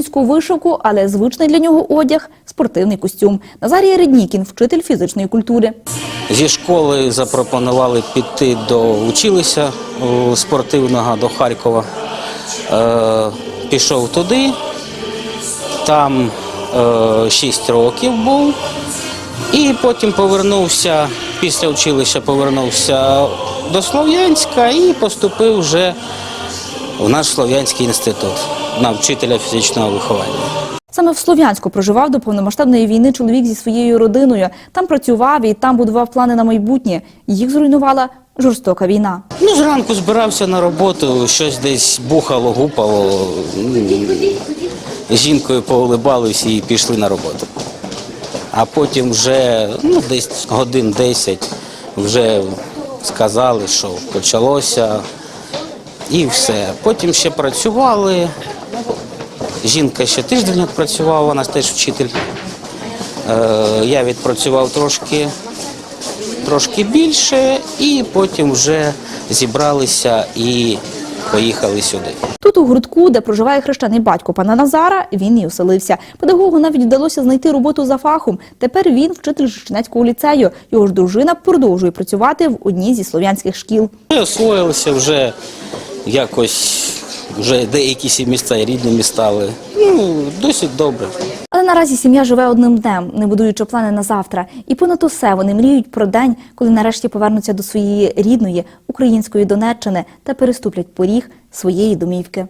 Міську вишивку, але звичний для нього одяг спортивний костюм. Назарій Реднікін, вчитель фізичної культури. Зі школи запропонували піти до училища спортивного до Харкова. Е, пішов туди, там е, 6 років був, і потім повернувся, після училища повернувся до Слов'янська і поступив вже в наш Слов'янський інститут на вчителя фізичного виховання. Саме в Слов'янську проживав до повномасштабної війни чоловік зі своєю родиною. Там працював і там будував плани на майбутнє. Їх зруйнувала жорстока війна. Ну, зранку збирався на роботу, щось десь бухало, гупало. З жінкою поулибались і пішли на роботу. А потім вже ну, десь годин 10 вже сказали, що почалося і все. Потім ще працювали. Жінка ще тиждень працювала, вона теж вчитель. Е, Я відпрацював трошки трошки більше, і потім вже зібралися і поїхали сюди. Тут у гуртку, де проживає хрещений батько пана Назара, він і оселився. Педагогу навіть вдалося знайти роботу за фахом. Тепер він вчитель Жичнецького ліцею. Його ж дружина продовжує працювати в одній зі слов'янських шкіл. Ми освоїлися вже якось, вже деякі міста і рідними стали. Ну, досить добре. Але наразі сім'я живе одним днем, не будуючи плани на завтра. І понад усе вони мріють про день, коли нарешті повернуться до своєї рідної української Донеччини та переступлять поріг своєї домівки.